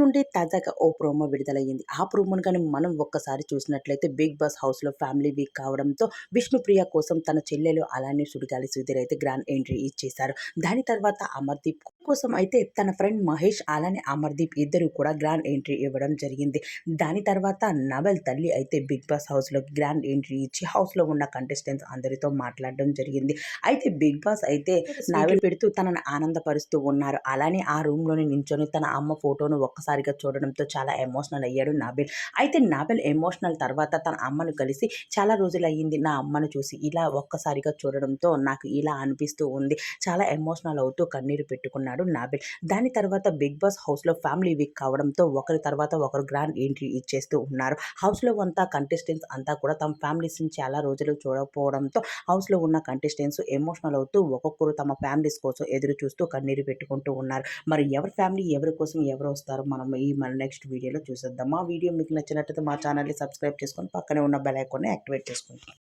నుండి తాజాగా ఓ ప్రోమో విడుదలయ్యింది. ఆ ప్రోమోను కానీ మనం ఒక్కసారి చూసినట్లయితే బిగ్ బాస్ హౌస్లో ఫ్యామిలీ వీక్ కావడంతో విష్ణుప్రియ కోసం తన చెల్లెలు అలానే సుడిగాలి సుధీర్ అయితే గ్రాండ్ ఎంట్రీ ఇచ్చేశారు. దాని తర్వాత అమర్దీప్ కోసం అయితే తన ఫ్రెండ్ మహేష్ అలానే అమర్దీప్ ఇద్దరు కూడా గ్రాండ్ ఎంట్రీ ఇవ్వడం జరిగింది. దాని తర్వాత నవల్ తల్లి అయితే బిగ్ బాస్ హౌస్లో గ్రాండ్ ఎంట్రీ ఇచ్చి హౌస్లో ఉన్న కంటెస్టెంట్స్ అందరితో మాట్లాడడం జరిగింది. అయితే బిగ్ బాస్ అయితే నవల్ పెడుతూ తనను ఆనందపరుస్తూ ఉన్నారు. అలానే ఆ రూమ్లోనే నించొని తన అమ్మ ఫోటోను ఒక్కసారిగా చూడడంతో చాలా ఎమోషనల్ అయ్యాడు నాబెల్. అయితే నాబెల్ ఎమోషనల్ తర్వాత తన అమ్మను కలిసి చాలా రోజులు అయ్యింది నా అమ్మను చూసి ఇలా ఒక్కసారిగా చూడడంతో నాకు ఇలా అనిపిస్తూ ఉంది. చాలా ఎమోషనల్ అవుతూ కన్నీరు పెట్టుకున్నాడు నాబెల్. దాని తర్వాత బిగ్ బాస్ హౌస్లో ఫ్యామిలీ వీక్ కావడంతో ఒకరి తర్వాత ఒకరు గ్రాండ్ ఎంట్రీ ఇచ్చేస్తూ ఉన్నారు. హౌస్లో అంతా కంటెస్టెంట్స్ అంతా కూడా తమ ఫ్యామిలీస్ని చాలా రోజులు చూడకపోవడంతో హౌస్లో ఉన్న కంటెస్టెంట్స్ ఎమోషనల్ అవుతూ ఒక్కొక్కరు తమ ఫ్యామిలీస్ కోసం ఎదురు చూస్తూ కన్నీరు పెట్టుకుంటూ ఉన్నారు. మరి ఎవరి ఫ్యామిలీ ఎవరి కోసం ఎవరు వస్తారో? మనం ఈ మన నెక్స్ట్ వీడియోలో చూసేద్దాం. మా వీడియో మీకు నచ్చినట్లయితే మా ఛానల్ని సబ్స్క్రైబ్ చేసుకొని పక్కనే ఉన్న బెల్ ఐకాన్ని యాక్టివేట్ చేసుకోండి